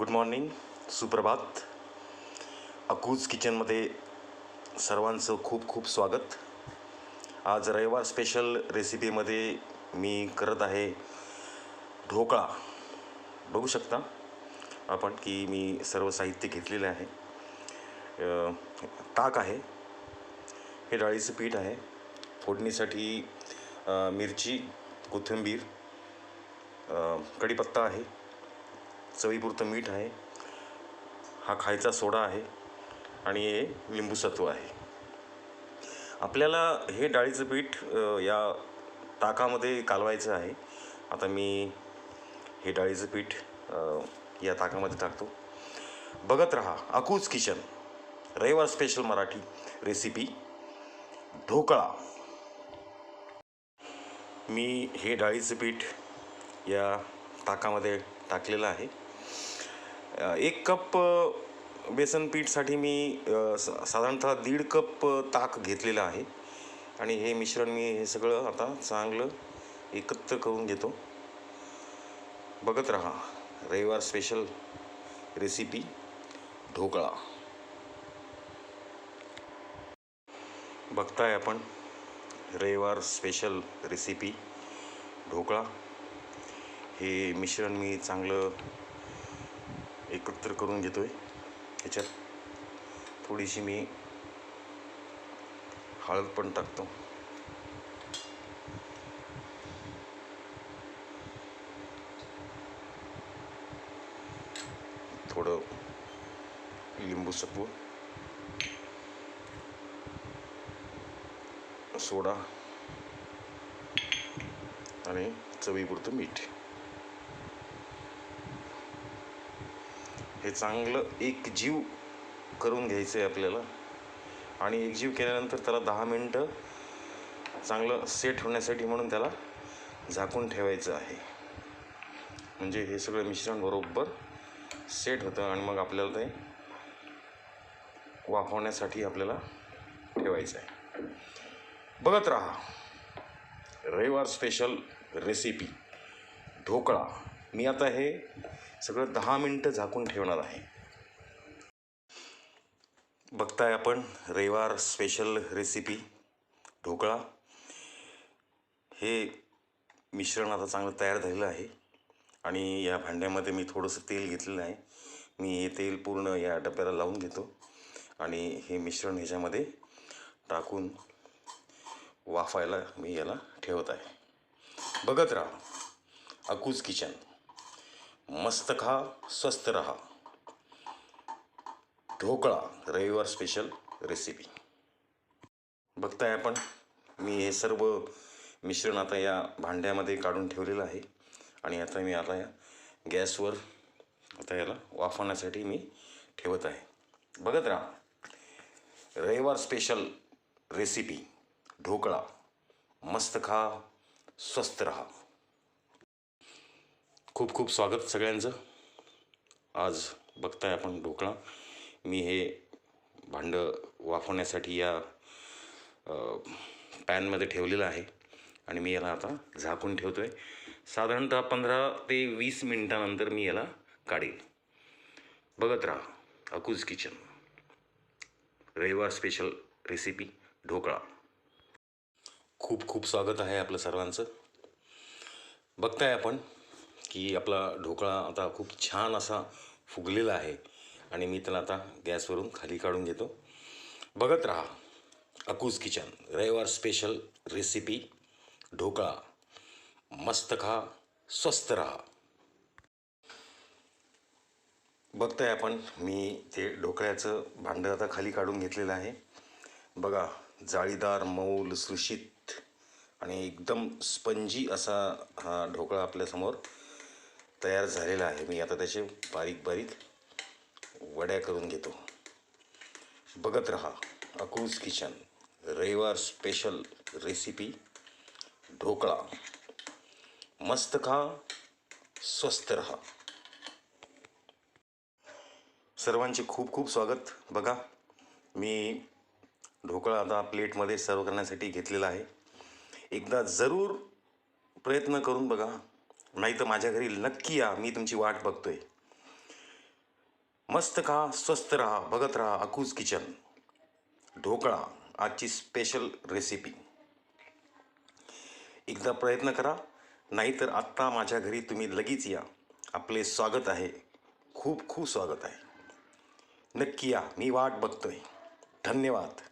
Good morning सुप्रभात अकूज किचनमध्ये सर्वांचं खूप खूप स्वागत. आज रविवार स्पेशल रेसिपीमध्ये मी करत आहे ढोकळा. बघू शकता आपण की मी सर्व साहित्य घेतलेले आहे. ताक आहे. हे डाळीचं पीठ आहे. फोडणीसाठी मिरची कोथिंबीर कढीपत्ता आहे. चवीपुरतं मीठ आहे. हा खायचा सोडा आहे आणि हे लिंबूसत्व आहे. आपल्याला हे डाळीचं पीठ या ताकामध्ये कालवायचं आहे. आता मी हे डाळीचं पीठ या ताकामध्ये टाकतो. बघत रहा अकूज किचन रविवार स्पेशल मराठी रेसिपी ढोकळा. मी हे डाळीचं पीठ या ताकामध्ये टाकलेलं आहे. एक कप बेसन पीठसाठी मी स- साधारणतः दीड कप ताक घेतलेलं आहे. आणि हे मिश्रण मी हे सगळं आता चांगलं एकत्र करून घेतो. बघत रहा रविवार स्पेशल रेसिपी ढोकळा. बघताय आपण रविवार स्पेशल रेसिपी ढोकळा. हे मिश्रण मी चांगलं एकत्र करून घेतो आहे ह्याच्यात थोडीशी मी हळद पण टाकतो. थोडं लिंबू सत्व सोडा आणि चवीपुरतं मीठ. हे चांगलं एक जीव करून घ्यायचं आहे आपल्याला. आणि एक जीव केल्यानंतर त्याला दहा मिनटं चांगलं सेट होण्यासाठी म्हणून त्याला झाकून ठेवायचं आहे. म्हणजे हे सगळं मिश्रण बरोबर सेट होतं आणि मग आपल्याला ते वाफवण्यासाठी आपल्याला ठेवायचं आहे. बघत राहा. रविवार स्पेशल रेसिपी ढोकळा. मी आता हे सगळं दहा मिनटं झाकून ठेवणार आहे. बघताय आपण रविवार स्पेशल रेसिपी ढोकळा. हे मिश्रण आता चांगलं तयार झालेलं आहे. आणि या भांड्यामध्ये मी थोडंसं तेल घेतलेलं आहे. मी हे तेल पूर्ण या डब्याला लावून घेतो. आणि हे मिश्रण ह्याच्यामध्ये टाकून वाफायला मी याला ठेवत आहे. बघत राहा. अकूज किचन. मस्त खा स्वस्त रहा. ढोकळा रविवार स्पेशल रेसिपी बघताय आपण मी हे सर्व मिश्रण आता या भांड्यामध्ये काढून ठेवलेलं आहे. आणि आता मी आता या गॅसवर आता याला वाफवण्यासाठी मी ठेवत आहे. बघत राहा. रविवार स्पेशल रेसिपी ढोकळा. मस्त खा स्वस्त रहा. खूप खूप स्वागत सगळ्यांचं. आज बघताय आपण ढोकळा. मी हे भांडं वाफवण्यासाठी या पॅनमध्ये ठेवलेलं आहे आणि मी याला आता झाकून ठेवतो आहे साधारणतः पंधरा ते वीस मिनटानंतर मी याला काढेल. बघत राहा अकूज किचन. रविवार स्पेशल रेसिपी ढोकळा. खूप खूप स्वागत आहे आपलं सर्वांचं. बघताय आपण की आपला ढोकळा आता खूप छान असा फुगलेला आहे. आणि मी त्याला आता गॅसवरून खाली काढून घेतो. बघत राहा. अकूज किचन रविवार स्पेशल रेसिपी ढोकळा. मस्त खा स्वस्त राहा. बघताय आपण मी ते ढोकळ्याचं भांडं आता खाली काढून घेतलेलं आहे. बघा जाळीदार मऊ सुशीत आणि एकदम स्पंजी असा हा ढोकळा आपल्यासमोर तयार झालेला आहे. मी आता त्याचे बारीक बारीक वड्या करून घेतो. बघत रहा अकूज किचन रविवार स्पेशल रेसिपी ढोकळा. मस्त खा स्वस्त रहा. सर्वांचे खूप खूप स्वागत. बघा मी ढोकळा आता प्लेटमध्ये सर्व करण्यासाठी घेतलेला आहे. एकदा जरूर प्रयत्न करून बघा. नाही तर माझ्या घरी नक्की या मी तुमची वाट बघतोय. मस्त खा स्वस्त राहा बघत राहा अकूज किचन. ढोकळा आजची स्पेशल रेसिपी एकदा प्रयत्न करा नाहीतर आत्ता माझ्या घरी तुम्ही लगेच या. आपले स्वागत आहे. खूप खूप स्वागत आहे. नक्की या मी वाट बघतोय. धन्यवाद.